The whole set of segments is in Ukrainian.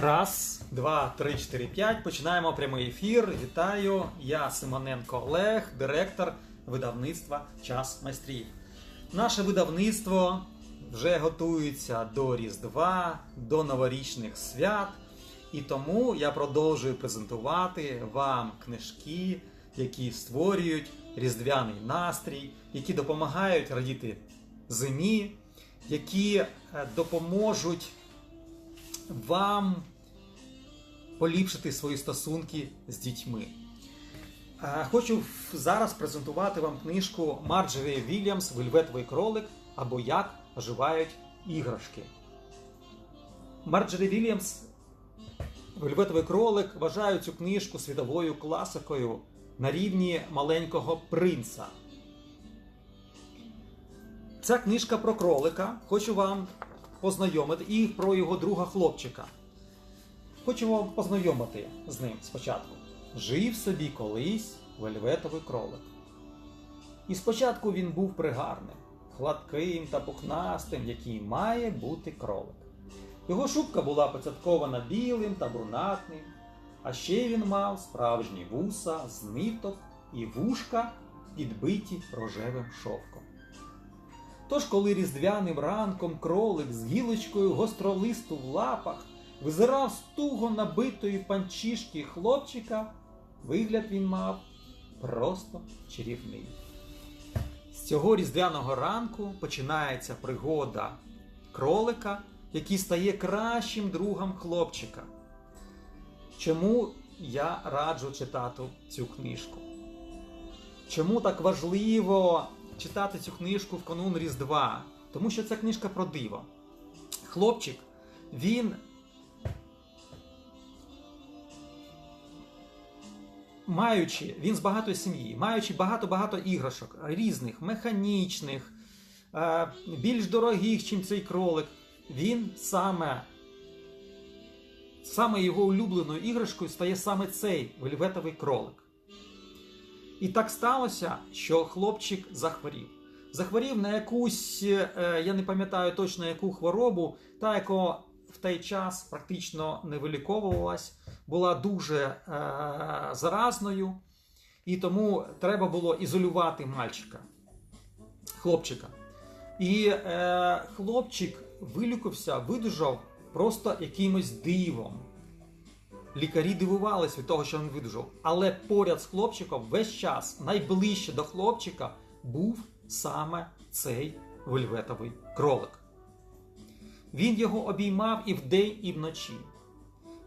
Раз, два, три, чотири, п'ять. Починаємо прямий ефір. Вітаю. Я Симоненко Олег, директор видавництва Час майстрів. Наше видавництво вже готується до Різдва, до новорічних свят. І тому я продовжую презентувати вам книжки, які створюють різдвяний настрій, які допомагають радіти зимі, які е, допоможуть вам поліпшити свої стосунки з дітьми. Хочу зараз презентувати вам книжку Марджорі Вільямс Вельветовий кролик або Як оживають іграшки. Марджорі Вільямс Вельветовий кролик вважає цю книжку світовою класикою на рівні маленького принца. Ця книжка про кролика. Хочу вам познайомити і про його друга хлопчика. Хочу вам познайомити з ним спочатку. Жив собі колись вельветовий кролик. І спочатку він був пригарним, гладким та пухнастим, який має бути кролик. Його шубка була поцяткована білим та брунатним, а ще він мав справжні вуса з ниток і вушка, підбиті рожевим шовком. Тож, коли різдвяним ранком кролик з гілочкою гостролисту в лапах визирав з туго набитої панчішки хлопчика, вигляд він мав просто чарівний. З цього різдвяного ранку починається пригода кролика, який стає кращим другом хлопчика. Чому я раджу читати цю книжку? Чому так важливо читати цю книжку в канун Різдва? Тому що це книжка про диво. Хлопчик, він маючи, він з багатої сім'ї, маючи багато-багато іграшок, різних, механічних, е, більш дорогих, ніж цей кролик, він саме, саме його улюбленою іграшкою стає саме цей вельветовий кролик. І так сталося, що хлопчик захворів. Захворів на якусь, е, я не пам'ятаю точно яку хворобу, та яка в той час практично не виліковувалась, була дуже е, заразною, і тому треба було ізолювати мальчика, хлопчика. І е, хлопчик вилікувався, видужав просто якимось дивом. Лікарі дивувались від того, що він видужав. Але поряд з хлопчиком весь час найближче до хлопчика був саме цей вельветовий кролик. Він його обіймав і вдень, і вночі.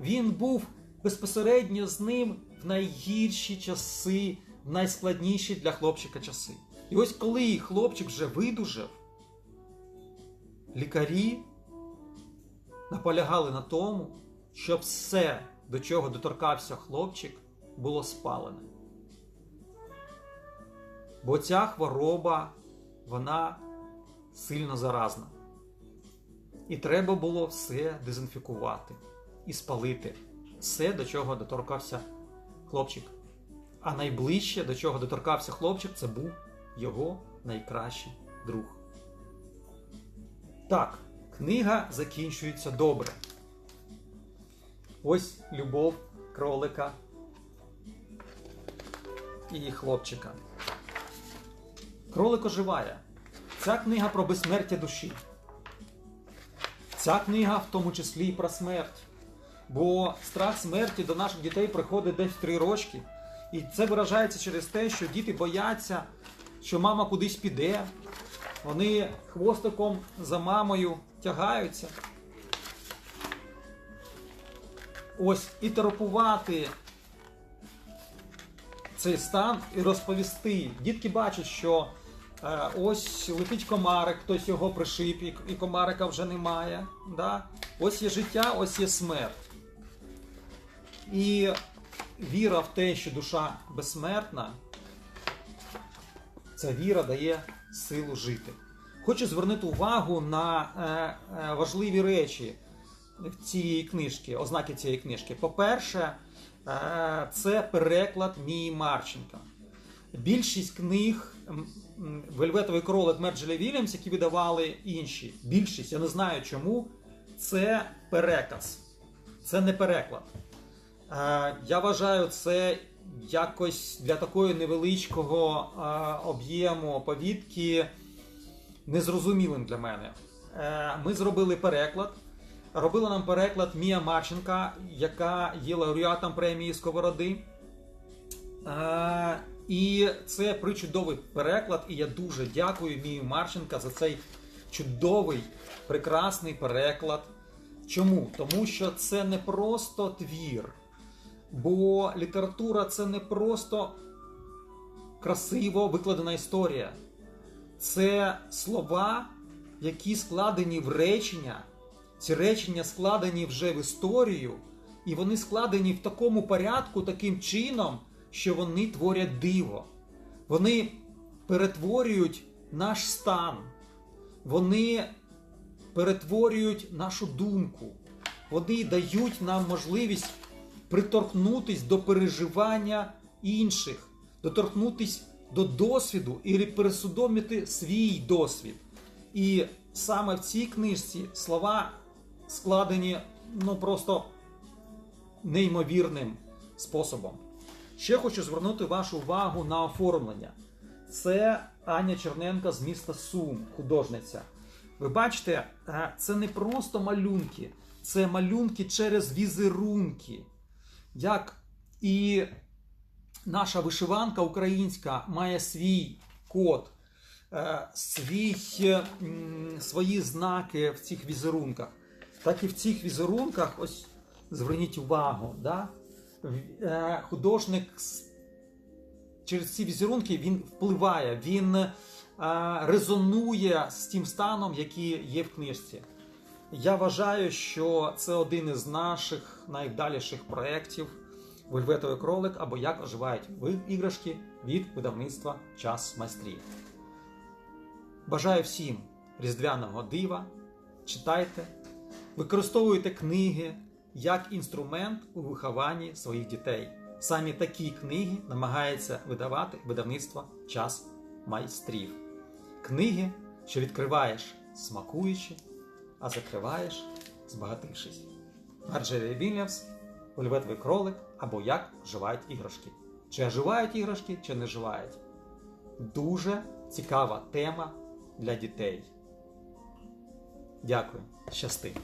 Він був безпосередньо з ним в найгірші часи, в найскладніші для хлопчика часи. І ось коли хлопчик вже видужав, лікарі наполягали на тому, щоб все, до чого доторкався хлопчик, було спалене. Бо ця хвороба, вона сильно заразна. І треба було все дезінфікувати і спалити. Все, до чого доторкався хлопчик. А найближче, до чого доторкався хлопчик, це був його найкращий друг. Так, книга закінчується добре. Ось любов кролика і хлопчика. Кролик оживає. Ця книга про безсмертя душі. Ця книга в тому числі і про смерть. Бо страх смерті до наших дітей приходить десь в три рочки. І це виражається через те, що діти бояться, що мама кудись піде. Вони хвостиком за мамою тягаються. Ось і терапувати цей стан і розповісти. Дітки бачать, що е, ось летить комарик, хтось його пришиб, і, і комарика вже немає. Да? Ось є життя, ось є смерть. І віра в те, що душа безсмертна, ця віра дає силу жити. Хочу звернути увагу на е, е, важливі речі цієї книжки, ознаки цієї книжки. По-перше, е, це переклад Мії Марченка. Більшість книг Вельветовий кролик Мерджеля Вільямс, які видавали інші. Більшість, я не знаю чому, це переказ. це не переклад. Е, Я вважаю це якось для такої невеличкого е, об'єму оповідки незрозумілим для мене. Ми зробили переклад. Робила нам переклад Мія Марченка, яка є лауреатом премії Сковороди. Е, І це причудовий переклад, і я дуже дякую Мію Марченка за цей чудовий, прекрасний переклад. Чому? Тому що це не просто твір, бо література це не просто красиво викладена історія. Це слова, які складені в речення. Ці речення складені вже в історію, і вони складені в такому порядку, таким чином, що вони творять диво. Вони перетворюють наш стан, вони перетворюють нашу думку, вони дають нам можливість приторкнутись до переживання інших, доторкнутись до досвіду і пересудомити свій досвід. І саме в цій книжці слова складені ну просто неймовірним способом. Ще хочу звернути вашу увагу на оформлення. Це Аня Черненко з міста Сум, художниця. Ви бачите, е, це не просто малюнки, це малюнки через візерунки. Як і наша вишиванка українська має свій код, е, свій, свої знаки в цих візерунках. Так і в цих візерунках, ось зверніть увагу, да? е, художник через ці візерунки він впливає, він е, резонує з тим станом, який є в книжці. Я вважаю, що це один із наших найвдаліших проєктів Вельветовий кролик або як оживають іграшки від видавництва Час майстрів. Бажаю всім різдвяного дива. Читайте, використовуйте книги як інструмент у вихованні своїх дітей. Самі такі книги намагається видавати видавництво Час майстрів. Книги, що відкриваєш смакуючи, а закриваєш збагатившись. Марджері Вільямс, Вельветовий кролик або як вживають іграшки. Чи оживають іграшки, чи не вживають. Дуже цікава тема для дітей. Дякую. Щасти.